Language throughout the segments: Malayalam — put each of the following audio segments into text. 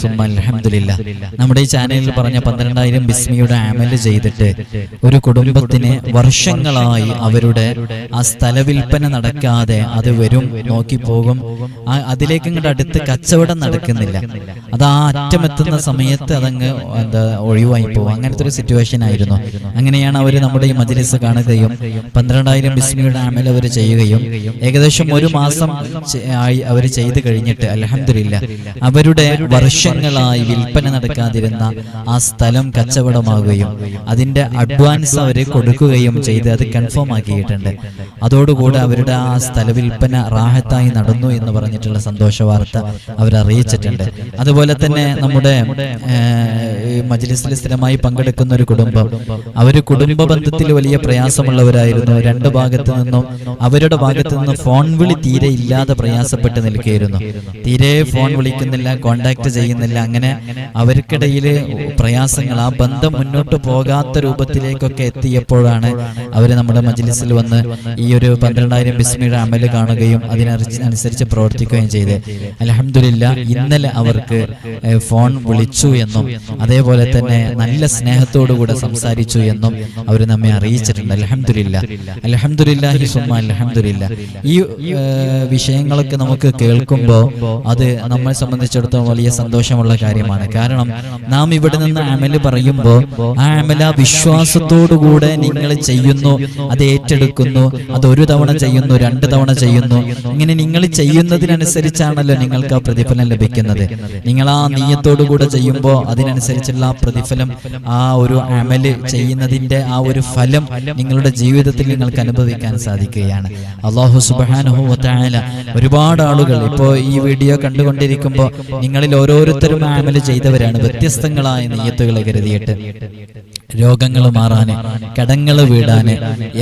സുമ നമ്മുടെ ഈ ചാനലിൽ പറഞ്ഞ പന്ത്രണ്ടായിരം ബിസ്മിയുടെ അമൽ ചെയ്തിട്ട് ഒരു കുടുംബത്തിന് വർഷങ്ങളായി അവരുടെ ആ സ്ഥല വിൽപ്പന നടക്കാതെ അത് വരും നോക്കി പോകും. അതിലേക്ക് ഇങ്ങോട്ട് അടുത്ത് കച്ചവടം നടക്കുന്നില്ല. അത് ആ അറ്റമെത്തുന്ന സമയത്ത് അതങ്ങ് എന്താ ഒഴിവായി പോകും. അങ്ങനത്തെ ഒരു സിറ്റുവേഷൻ ആയിരുന്നു. അങ്ങനെയാണ് അവർ നമ്മുടെ ഈ മജ്ലിസ് കാണുകയും പന്ത്രണ്ടായിരം ബിസ്മിയുടെ അമൽ അവർ ചെയ്യുകയും ഏകദേശം ഒരു മാസം ആയി അവർ ചെയ്ത് കഴിഞ്ഞിട്ട് അലഹമില്ല അവരുടെ വർഷങ്ങളായി വിൽപ്പന നടക്കാതിരുന്ന ആ സ്ഥലം കച്ചവടമാകുകയും അതിന്റെ അഡ്വാൻസ് അവരെ കൊടുക്കുകയും ചെയ്ത് അത് കൺഫേം ആക്കിയിട്ടുണ്ട്. അതോടുകൂടെ അവരുടെ ആ സ്ഥല വിൽപ്പന റാഹത്തായി നടന്നു എന്ന് പറഞ്ഞിട്ടുള്ള സന്തോഷ വാർത്ത അവരറിയിച്ചിട്ടുണ്ട് അതുപോലെ തന്നെ നമ്മുടെ മജ്ലിസിൽ സ്ഥിരമായി പങ്കെടുക്കുന്ന ഒരു കുടുംബം. അവർ കുടുംബ ബന്ധത്തിൽ വലിയ പ്രയാസമുള്ളവരായിരുന്നു. രണ്ട് ഭാഗത്തു നിന്നും അവരുടെ ഭാഗത്തു നിന്നും ഫോൺ വിളി തീരെ ഇല്ലാതെ പ്രയാസപ്പെട്ട് നിൽക്കുകയായിരുന്നു. തീരെ ഫോൺ വിളിക്കുന്നില്ല കോണ്ടാക്ട് ചെയ്യുന്നില്ല അങ്ങനെ അവർക്കിടയിൽ പ്രയാസങ്ങൾ ആ ബന്ധം മുന്നോട്ട് പോകാത്ത രൂപത്തിലേക്കൊക്കെ എത്തിയപ്പോഴാണ് അവർ നമ്മുടെ മജ്ലിസിൽ വന്ന് ഈ ഒരു പന്ത്രണ്ടായിരം ബിസ്മിയുടെ അമൽ കാണുകയും അതിനനുസരിച്ച് പ്രവർത്തിക്കുകയും ചെയ്ത്. അലഹമില്ല ഇന്നലെ അവർക്ക് ഫോൺ വിളിച്ചു എന്നും അതേപോലെ തന്നെ നല്ല സ്നേഹത്തോടുകൂടെ സംസാരിച്ചു എന്നും അവർ നമ്മെ അറിയിച്ചിട്ടുണ്ട്. അലഹമില്ല അലഹമില്ലാഹി സുമ അലഹമില്ല ഈ വിഷയങ്ങളൊക്കെ നമുക്ക് കേൾക്കുമ്പോൾ അത് നമ്മളെ സംബന്ധിച്ചിടത്തോളം വലിയ സന്തോഷമുള്ള കാര്യമാണ്. കാരണം നാം ഇവിടെ നിന്ന് അമൽ പറയുമ്പോൾ ആ അമല വിശ്വാസത്തോടുകൂടെ നിങ്ങൾ ചെയ്യുന്നു. അത് ഏറ്റെടുക്കുന്നു. അത് ഒരു തവണ ചെയ്യുന്നു രണ്ട് തവണ ചെയ്യുന്നു. ഇങ്ങനെ നിങ്ങൾ ചെയ്യുന്നതിനനുസരിച്ചാണല്ലോ നിങ്ങൾക്ക് ആ പ്രതിഫലം ലഭിക്കുന്നത്. നിങ്ങൾ ആ നീയത്തോടുകൂടെ ചെയ്യുമ്പോൾ അതിനനുസരിച്ചുള്ള ആ പ്രതിഫലം ആ ഒരു അമൽ ചെയ്യുന്നതിന്റെ ആ ഒരു ഫലം നിങ്ങളുടെ ജീവിതത്തിൽ നിങ്ങൾക്ക് അനുഭവിക്കാൻ സാധിക്കുകയാണ്. അള്ളാഹു സുബാനുഹു ഒരുപാട് ആളുകൾ ഇപ്പോൾ ഈ വീഡിയോ കണ്ടുകൊണ്ടിരിക്കുമ്പോൾ നിങ്ങളിൽ ഓരോരുത്തരും അമൽ ചെയ്തവരാണ് വ്യത്യസ്തങ്ങളായ നീയത്തുകളെ കരുതിയിട്ട്. രോഗങ്ങൾ മാറാന് കടങ്ങൾ വീടാന്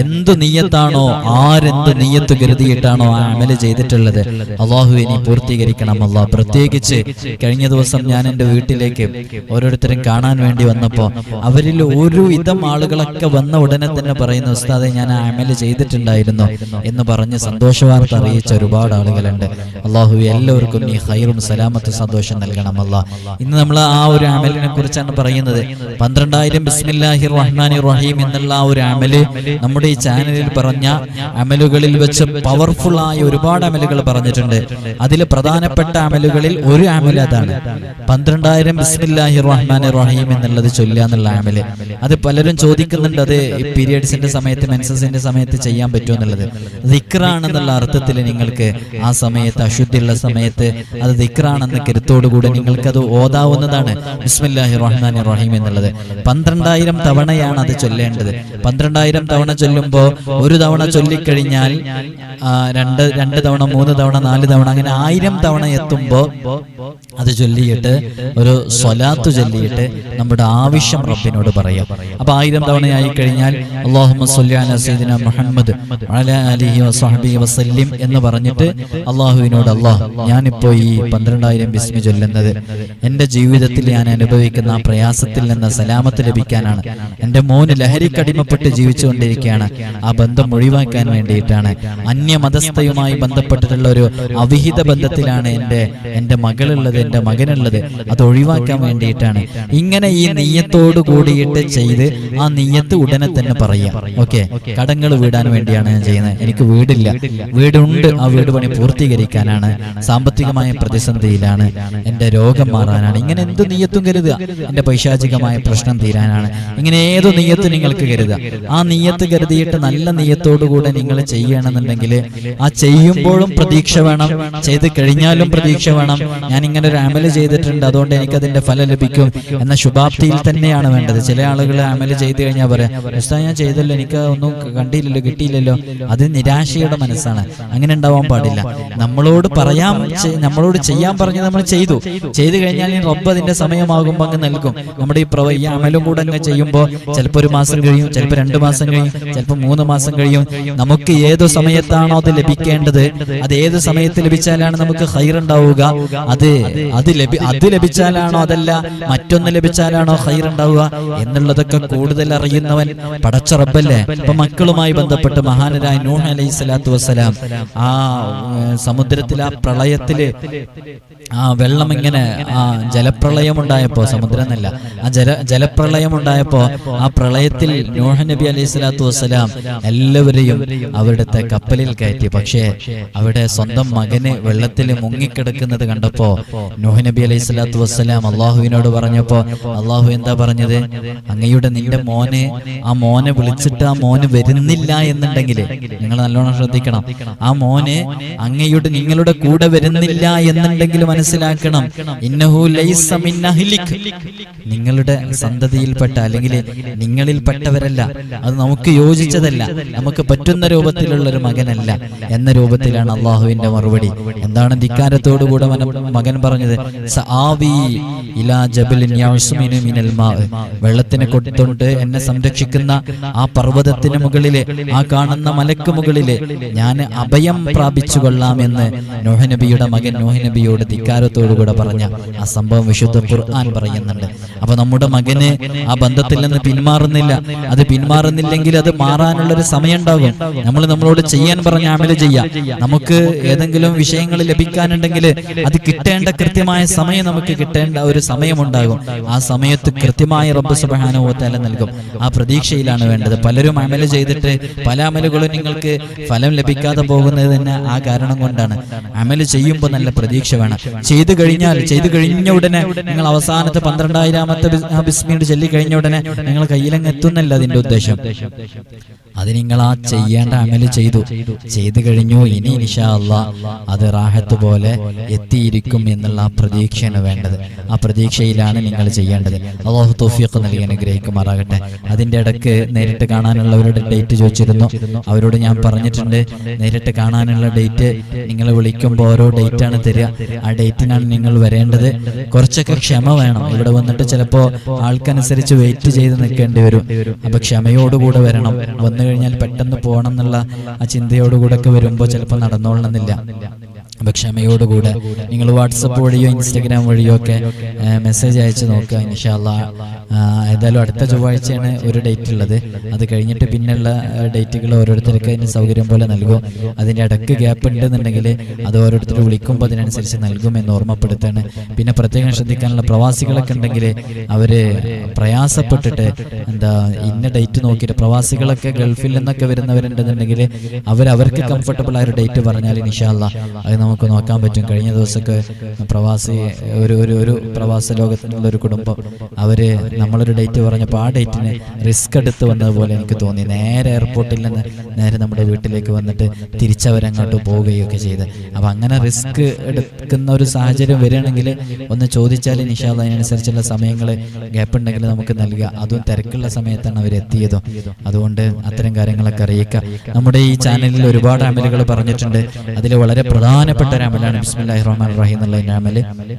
എന്ത് നീയത്താണോ ആരെന്ത് നീയത്ത് കരുതിയിട്ടാണോ ആ അമൽ ചെയ്തിട്ടുള്ളത് അള്ളാഹു ഇനി പൂർത്തീകരിക്കണം അള്ളാഹ് പ്രത്യേകിച്ച് കഴിഞ്ഞ ദിവസം ഞാൻ എന്റെ വീട്ടിലേക്ക് ഓരോരുത്തരും കാണാൻ വേണ്ടി വന്നപ്പോൾ അവരിൽ ഒരു വിധം ആളുകളൊക്കെ വന്ന ഉടനെ തന്നെ പറയുന്നു ഉസ്താദെ ഞാൻ ആ അമൽ ചെയ്തിട്ടുണ്ടായിരുന്നു എന്ന് പറഞ്ഞ് സന്തോഷവാർത്ത അറിയിച്ച ഒരുപാട് ആളുകളുണ്ട്. അള്ളാഹു എല്ലാവർക്കും നീ ഹൈറും സലാമത്തും സന്തോഷം നൽകണം അല്ല. ഇന്ന് നമ്മൾ ആ ഒരു അമലിനെ കുറിച്ചാണ് പറയുന്നത്. പന്ത്രണ്ടായിരം ബിസ്മില്ലാഹി റഹ്മാനി റഹീം എന്നുള്ള ഒരു അമൽ നമ്മുടെ ഈ ചാനലിൽ പറഞ്ഞ അമലുകളിൽ വെച്ച് പവർഫുൾ ആയ ഒരുപാട് അമലുകൾ പറഞ്ഞിട്ടുണ്ട്. അതിൽ പ്രധാനപ്പെട്ട അമലുകളിൽ ഒരു അമൽ അതാണ്. പന്ത്രണ്ടായിരം ബിസ്മില്ലാഹി റഹ്മാനി റഹീം എന്നുള്ളത് ചൊല്ലുക എന്നുള്ള അമൽ. അത് പലരും ചോദിക്കുന്നുണ്ട് അത് പീരിയഡ്സിന്റെ സമയത്ത് മെൻസസിന്റെ സമയത്ത് ചെയ്യാൻ പറ്റുമോ എന്നുള്ളത്. ദിക്റാണെന്നുള്ള അർത്ഥത്തിൽ നിങ്ങൾക്ക് ആ സമയത്ത് അശുദ്ധിയുള്ള സമയത്ത് അത് ദിക്റാണെന്ന കരുത്തോടുകൂടി നിങ്ങൾക്ക് അത് ഓതാവുന്നതാണ് ബിസ്മില്ലാഹി റഹ്മാനി റഹീം എന്നുള്ളത്. പന്ത്രണ്ടായിരം തവണയാണ് അത് ചൊല്ലേണ്ടത്. പന്ത്രണ്ടായിരം തവണ ചൊല്ലുമ്പോൾ ഒരു തവണ ചൊല്ലിക്കഴിഞ്ഞാൽ രണ്ട് രണ്ട് തവണ മൂന്ന് തവണ നാല് തവണ അങ്ങനെ ആയിരം തവണ എത്തുമ്പോൾ അത് ചൊല്ലിയിട്ട് ഒരു സ്വലാത്ത് ചൊല്ലിയിട്ട് നമ്മുടെ ആവശ്യം റബ്ബിനോട് പറയാം. അപ്പൊ ആയിരം തവണയായി കഴിഞ്ഞാൽ സയ്യിദിന മുഹമ്മദ് വസഹ്ബിഹി വസല്ലിം എന്ന് പറഞ്ഞിട്ട് അള്ളാഹുവിനോട് അള്ളാഹ് ഞാനിപ്പോ ഈ പന്ത്രണ്ടായിരം ബിസ്മി ചൊല്ലുന്നത്. എന്റെ ജീവിതത്തിൽ ഞാൻ അനുഭവിക്കുന്ന പ്രയാസത്തിൽ നിന്ന് സലാമത്ത് ലഭിക്കാനാണ് എന്റെ മോന് ലഹരിക്കടിമപ്പെട്ട് ജീവിച്ചുകൊണ്ടിരിക്കുകയാണ്. ആ ബന്ധം ഒഴിവാക്കാൻ വേണ്ടിയിട്ടാണ്. അന്യമതസ്ഥയുമായി ബന്ധപ്പെട്ടിട്ടുള്ള ഒരു അവിഹിത ബന്ധത്തിലാണ് എന്റെ എന്റെ മകളുള്ളത് എന്റെ മകനുള്ളത്. അത് ഒഴിവാക്കാൻ വേണ്ടിയിട്ടാണ്. ഇങ്ങനെ ഈ നെയ്യത്തോട് കൂടിയിട്ട് ചെയ്ത് ആ നെയ്യത്ത് ഉടനെ തന്നെ പറയാം. ഓക്കെ. കടങ്ങൾ വീടാൻ വേണ്ടിയാണ് ഞാൻ ചെയ്യുന്നത്. എനിക്ക് വീടില്ല. വീടുണ്ട്. ആ വീട് പണി പൂർത്തീകരിക്കാനാണ്. സാമ്പത്തികമായ പ്രതിസന്ധിയിലാണ് എന്റെ രോഗം മാറാനാണ്. ഇങ്ങനെ എന്ത് നെയ്യത്തും കരുതുക? എന്റെ പൈശാചികമായ പ്രശ്നം തീരാനാണ്. ഇങ്ങനെ ഏത് നീയത്ത് നിങ്ങൾക്ക് കരുതുക. ആ നീയത്ത് കരുതിയിട്ട് നല്ല നീയത്തോടുകൂടെ നിങ്ങൾ ചെയ്യണമെന്നുണ്ടെങ്കിൽ ആ ചെയ്യുമ്പോഴും പ്രതീക്ഷ വേണം. ചെയ്ത് കഴിഞ്ഞാലും പ്രതീക്ഷ വേണം. ഞാൻ ഇങ്ങനെ ഒരു അമൽ ചെയ്തിട്ടുണ്ട്. അതുകൊണ്ട് എനിക്ക് അതിന്റെ ഫലം ലഭിക്കും എന്ന ശുഭാപ്തിയിൽ തന്നെയാണ് വേണ്ടത്. ചില ആളുകൾ അമൽ ചെയ്തു കഴിഞ്ഞാൽ പറയാം ഞാൻ ചെയ്തല്ലോ. എനിക്ക് ഒന്നും കണ്ടില്ലല്ലോ കിട്ടിയില്ലല്ലോ. അത് നിരാശയുടെ മനസ്സാണ്. അങ്ങനെ ഉണ്ടാവാൻ പാടില്ല. നമ്മളോട് പറയാൻ നമ്മളോട് ചെയ്യാൻ പറഞ്ഞ് നമ്മൾ ചെയ്തു. ചെയ്തു കഴിഞ്ഞാൽ റബ്ബ് അതിന്റെ സമയമാകുമ്പോൾ അങ്ങ് നൽകും. നമ്മുടെ ഈ പ്രവ ഈ അമലും കൂടെ അങ്ങ് ചെയ്യുമ്പോൾ ചിലപ്പോൾ ഒരു മാസം കഴിയും ചിലപ്പോൾ രണ്ട് മാസം കഴിയും ചിലപ്പോൾ മൂന്ന് മാസം കഴിയും. നമുക്ക് ഏതു സമയത്താണോ അത് ലഭിക്കേണ്ടത്? അത് ഏത് സമയത്ത് ലഭിച്ചാലാണ് നമുക്ക് ഹൈർ ഉണ്ടാവുക? അത് അത് ലഭി അത് ലഭിച്ചാലാണോ അതല്ല? മറ്റൊന്ന് ലഭിച്ചാലാണോ ഹൈർ ഉണ്ടാവുക? എന്നുള്ളതൊക്കെ കൂടുതൽ അറിയുന്നവൻ പടച്ച റബ്ബല്ലേ ഇപ്പൊ മക്കളുമായി ബന്ധപ്പെട്ട് മഹാനരായ നൂഹ് അലൈഹി സ്വലാത്തു വസ്സലാം. ആ സമുദ്രത്തിലെ സമുദ്രത്തിൽ ആ പ്രളയത്തിൽ ആ വെള്ളം ഇങ്ങനെ ആ ജലപ്രളയം ഉണ്ടായപ്പോ സമുദ്രം എന്നല്ല. ആ ജല ജലപ്രളയം ഉണ്ടായപ്പോ ആ പ്രളയത്തിൽ നോഹ നബി അലൈഹി സ്വലാത്തു വസ്സലാം എല്ലാവരെയും അവരുടെ കപ്പലിൽ കയറ്റി. പക്ഷേ അവിടെ സ്വന്തം മകനെ വെള്ളത്തിൽ മുങ്ങിക്കിടക്കുന്നത് കണ്ടപ്പോ നോഹ നബി അലൈഹി സ്വലാത്തു വസ്സലാം അള്ളാഹുവിനോട് പറഞ്ഞപ്പോ അള്ളാഹു എന്താ പറഞ്ഞത്? അങ്ങയുടെ നിന്റെ മോനെ ആ മോനെ വിളിച്ചിട്ട് ആ മോന് വരുന്നില്ല എന്നുണ്ടെങ്കിൽ നിങ്ങൾ നല്ലോണം ശ്രദ്ധിക്കണം. ആ മോനെ അങ്ങയുടെ നിങ്ങളുടെ കൂടെ വരുന്നില്ല എന്നുണ്ടെങ്കിൽ മനസ്സിലാക്കണം. ഇന്നഹു ലൈസ. നിങ്ങളുടെ സന്തതിയിൽപ്പെട്ട അല്ലെങ്കിൽ നിങ്ങളിൽപ്പെട്ടവരല്ല അത് നമുക്ക് യോജിച്ചതല്ല. നമുക്ക് പറ്റുന്ന രൂപത്തിലുള്ള ഒരു മകനല്ല എന്ന രൂപത്തിലാണ് അള്ളാഹുവിന്റെ മറുപടി. എന്താണ് ധിക്കാരത്തോടുകൂടെ മകൻ പറഞ്ഞത്? വെള്ളത്തിനെ കൊടുത്തോണ്ട് എന്നെ സംരക്ഷിക്കുന്ന ആ പർവതത്തിന് മുകളിലെ ആ കാണുന്ന മലക്ക് മുകളിലെ ഞാൻ അഭയം പ്രാപിച്ചു കൊള്ളാമെന്ന് നോഹനബിയുടെ മകൻ നോഹനബിയോട് ധിക്കാരത്തോടുകൂടെ പറഞ്ഞ ആ സംഭവം വിശുദ്ധ ഖുർആൻ പറയുന്നുണ്ട്. അപ്പൊ നമ്മുടെ മകന് ആ ബന്ധത്തിൽ നിന്ന് പിന്മാറുന്നില്ല. അത് പിന്മാറുന്നില്ലെങ്കിൽ അത് മാറാനുള്ള ഒരു സമയം ഉണ്ടാകും നമ്മൾ നമ്മളോട് ചെയ്യാൻ പറഞ്ഞ അമൽ ചെയ്യാം. നമുക്ക് ഏതെങ്കിലും വിഷയങ്ങൾ ലഭിക്കാനുണ്ടെങ്കിൽ അത് കിട്ടേണ്ട കൃത്യമായ സമയം നമുക്ക് കിട്ടേണ്ട ഒരു സമയമുണ്ടാകും ആ സമയത്ത് കൃത്യമായ റബ്ബ് സുബാനുഭവത്താല നൽകും. ആ പ്രതീക്ഷയിലാണ് വേണ്ടത്. പലരും അമൽ ചെയ്തിട്ട് പല അമലുകളും നിങ്ങൾക്ക് ഫലം ലഭിക്കാതെ പോകുന്നത് തന്നെ ആ കാരണം കൊണ്ടാണ്. അമൽ ചെയ്യുമ്പോൾ നല്ല പ്രതീക്ഷ വേണം. ചെയ്തു കഴിഞ്ഞാൽ ചെയ്തു കഴിഞ്ഞ ഉടനെ നിങ്ങൾ അവസാനത്തെ പന്ത്രണ്ടായിരാമത്തെ ബിസ്- ആ ബിസ്മീട് ചൊല്ലി കഴിഞ്ഞ ഉടനെ നിങ്ങൾ കയ്യിലങ്ങ് എത്തുന്നല്ല അതിന്റെ ഉദ്ദേശം. അത് നിങ്ങൾ ആ ചെയ്യേണ്ട അമൽ ചെയ്തു. ചെയ്തു കഴിഞ്ഞു. ഇനി അള്ളാ അത് റാഹത്ത് പോലെ എത്തിയിരിക്കും എന്നുള്ള ആ പ്രതീക്ഷയാണ് വേണ്ടത്. ആ പ്രതീക്ഷയിലാണ് നിങ്ങൾ ചെയ്യേണ്ടത്. അള്ളാഹു തോഫിയൊക്കെ നൽകി അനുഗ്രഹിക്കുമാറാകട്ടെ. അതിന്റെ ഇടയ്ക്ക് നേരിട്ട് കാണാനുള്ളവരുടെ ഡേറ്റ് ചോദിച്ചിരുന്നു. അവരോട് ഞാൻ പറഞ്ഞിട്ടുണ്ട് നേരിട്ട് കാണാനുള്ള ഡേറ്റ് നിങ്ങൾ വിളിക്കുമ്പോൾ ഓരോ ഡേറ്റ് ആണ് തരിക. ആ ഡേറ്റിനാണ് നിങ്ങൾ വരേണ്ടത്. കുറച്ചൊക്കെ ക്ഷമ വേണം. ഇവിടെ വന്നിട്ട് ചിലപ്പോ ആൾക്കനുസരിച്ച് വെയിറ്റ് ചെയ്ത് നിൽക്കേണ്ടി വരും. അപ്പൊ ക്ഷമയോടുകൂടെ വരണം. വന്നു കഴിഞ്ഞാൽ പെട്ടെന്ന് പോകണം എന്നുള്ള ആ ചിന്തയോടുകൂടെ ഒക്കെ വരുമ്പോൾ ചിലപ്പോൾ നടന്നോളണമെന്നില്ല. അപ്പൊ ക്ഷമയോടുകൂടെ നിങ്ങൾ വാട്സപ്പ് വഴിയോ ഇൻസ്റ്റഗ്രാം വഴിയോ ഒക്കെ മെസ്സേജ് അയച്ച് നോക്കുക ഇൻഷാല്ല ഏതായാലും അടുത്ത ചൊവ്വാഴ്ചയാണ് ഒരു ഡേറ്റ് ഉള്ളത്. അത് കഴിഞ്ഞിട്ട് പിന്നെയുള്ള ഡേറ്റുകൾ ഓരോരുത്തർക്ക് അതിന് സൗകര്യം പോലെ നൽകും. അതിന്റെ ഇടയ്ക്ക് ഗ്യാപ്പ് ഉണ്ടെന്നുണ്ടെങ്കിൽ അത് ഓരോരുത്തർ വിളിക്കുമ്പോൾ അതിനനുസരിച്ച് നൽകും എന്ന് ഓർമ്മപ്പെടുത്താണ്. പിന്നെ പ്രത്യേകം ശ്രദ്ധിക്കാനുള്ള പ്രവാസികളൊക്കെ ഉണ്ടെങ്കിൽ അവർ പ്രയാസപ്പെട്ടിട്ട് എന്താ ഇന്ന ഡേറ്റ് നോക്കിയിട്ട് പ്രവാസികളൊക്കെ ഗൾഫിൽ നിന്നൊക്കെ വരുന്നവരുണ്ടെന്നുണ്ടെങ്കിൽ അവർ അവർക്ക് കംഫർട്ടബിൾ ആയ ഒരു ഡേറ്റ് പറഞ്ഞാൽ ഇൻഷാല്ല അത് നമുക്ക് നോക്കാൻ പറ്റും. കഴിഞ്ഞ ദിവസമൊക്കെ പ്രവാസി ഒരു ഒരു ഒരു പ്രവാസ ലോകത്തിനുള്ള ഒരു കുടുംബം. അവർ നമ്മളൊരു ഡേറ്റ് പറഞ്ഞപ്പോൾ ആ ഡേറ്റിന് റിസ്ക് എടുത്ത് വന്നതുപോലെ എനിക്ക് തോന്നി. നേരെ എയർപോർട്ടിൽ നിന്ന് നേരെ നമ്മുടെ വീട്ടിലേക്ക് വന്നിട്ട് തിരിച്ചവരങ്ങോട്ട് പോവുകയൊക്കെ ചെയ്ത്. അപ്പോൾ അങ്ങനെ റിസ്ക് എടുക്കുന്ന ഒരു സാഹചര്യം വരികയാണെങ്കിൽ ഒന്ന് ചോദിച്ചാൽ നിഷാദ് അതിനനുസരിച്ചുള്ള സമയങ്ങൾ ഗ്യാപ്പ് ഉണ്ടെങ്കിൽ നമുക്ക് നൽകുക അതും തിരക്കുള്ള സമയത്താണ് അവർ എത്തിയതും. അതുകൊണ്ട് അത്തരം കാര്യങ്ങളൊക്കെ അറിയിക്കുക നമ്മുടെ ഈ ചാനലിൽ ഒരുപാട് അമലുകൾ പറഞ്ഞിട്ടുണ്ട്. അതിൽ വളരെ പ്രധാനപ്പെട്ട ഒരു അമലാണ് ബിസ്മില്ലാഹി റഹ്മാൻ റഹീം. എന്നുള്ള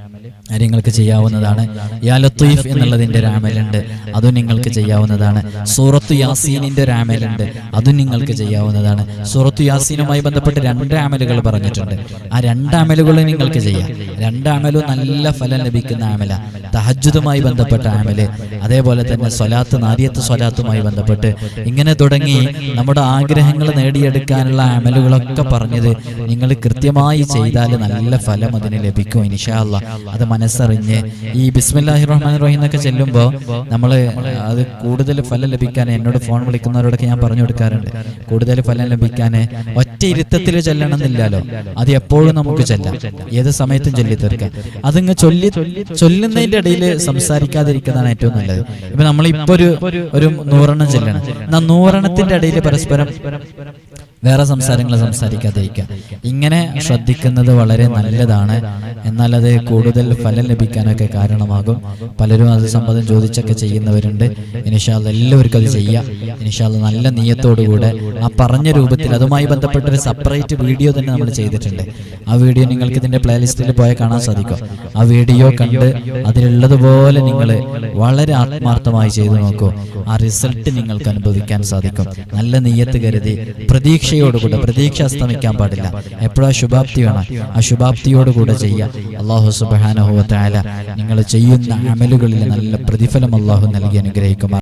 അത് നിങ്ങൾക്ക് ചെയ്യാവുന്നതാണ്. യാ ലത്തീഫ് എന്നുള്ളതിന്റെ രാമലുണ്ട് അതും നിങ്ങൾക്ക് ചെയ്യാവുന്നതാണ്. സൂറത്ത് യാസീനിന്റെ രാമലുണ്ട് അതും നിങ്ങൾക്ക് ചെയ്യാവുന്നതാണ്. സൂറത്ത് യാസീനുമായി ബന്ധപ്പെട്ട് രണ്ട് അമലുകൾ പറഞ്ഞിട്ടുണ്ട്. ആ രണ്ട് അമലുകളും നിങ്ങൾക്ക് ചെയ്യാം. രണ്ട് നല്ല ഫലം ലഭിക്കുന്ന ആമല തഹജുദുമായി ബന്ധപ്പെട്ട അമൽ. അതേപോലെ തന്നെ സ്വലാത്ത് നാരിയത്ത് സ്വലാത്തുമായി ബന്ധപ്പെട്ട് ഇങ്ങനെ തുടങ്ങി നമ്മുടെ ആഗ്രഹങ്ങൾ നേടിയെടുക്കാനുള്ള ആമലുകളൊക്കെ പറഞ്ഞത് നിങ്ങൾ കൃത്യമായി ചെയ്താൽ നല്ല ഫലം അതിന് ലഭിക്കും ഇൻഷാ അല്ലാ. അത് മനസ്സറിഞ്ഞ്. ഈ ബിസ്മില്ലാഹി റഹ്മാൻ റഹീം എന്നൊക്കെ ചെല്ലുമ്പോൾ നമ്മൾ അത് കൂടുതൽ ഫലം ലഭിക്കാൻ എന്നോട് ഫോൺ വിളിക്കുന്നവരോടൊക്കെ ഞാൻ പറഞ്ഞു കൊടുക്കാറുണ്ട്. കൂടുതൽ ഫലം ലഭിക്കാൻ ഒറ്റ ഇരുത്തത്തിൽ ചെല്ലണം എന്നില്ലല്ലോ അത് എപ്പോഴും നമുക്ക് ചെല്ലാം. ഏത് സമയത്തും ചൊല്ലി തീർക്കാം. അതിങ്ങ് ചൊല്ലി ചൊല്ലുന്നതിന്റെ ഇടയിൽ സംസാരിക്കാതിരിക്കുന്നതാണ് ഏറ്റവും നല്ലത്. ഇപ്പൊ നമ്മളിപ്പോ ഒരു ഒരു നൂറെണ്ണം ചെല്ലണം. എന്നാ നൂറെണ്ണത്തിന്റെ ഇടയിൽ പരസ്പരം വേറെ സംസാരങ്ങൾ സംസാരിക്കാതിരിക്കുക. ഇങ്ങനെ ശ്രദ്ധിക്കുന്നത് വളരെ നല്ലതാണ്. എന്നാൽ അത് കൂടുതൽ ഫലം ലഭിക്കാനൊക്കെ കാരണമാകും. പലരും അത് സംബന്ധം ചോദിച്ചൊക്കെ ചെയ്യുന്നവരുണ്ട്. ഇനിഷാൽ എല്ലാവർക്കും അത് ചെയ്യാം. ഇനിഷാൽ നല്ല നീയത്തോടുകൂടെ ആ പറഞ്ഞ രൂപത്തിൽ അതുമായി ബന്ധപ്പെട്ട ഒരു സെപ്പറേറ്റ് വീഡിയോ തന്നെ നമ്മൾ ചെയ്തിട്ടുണ്ട്. ആ വീഡിയോ നിങ്ങൾക്ക് ഇതിന്റെ പ്ലേലിസ്റ്റിൽ പോയാൽ കാണാൻ സാധിക്കും. ആ വീഡിയോ കണ്ട് അതിലുള്ളതുപോലെ നിങ്ങൾ വളരെ ആത്മാർത്ഥമായി ചെയ്തു നോക്കൂ. ആ റിസൾട്ട് നിങ്ങൾക്ക് അനുഭവിക്കാൻ സാധിക്കും. നല്ല നീയത്ത് കരുതി പ്രതീക്ഷയോടുകൂടെ പ്രതീക്ഷ അസ്തമിക്കാൻ പാടില്ല. എപ്പോഴാ ശുഭാപ്തി വേണം? ആ ശുഭാപ്തിയോടുകൂടെ ചെയ്യുക. അള്ളാഹു സുബാനഹുവ നിങ്ങൾ ചെയ്യുന്ന അമലുകളിൽ നല്ല പ്രതിഫലം അള്ളാഹു നൽകി അനുഗ്രഹിക്കുമാർ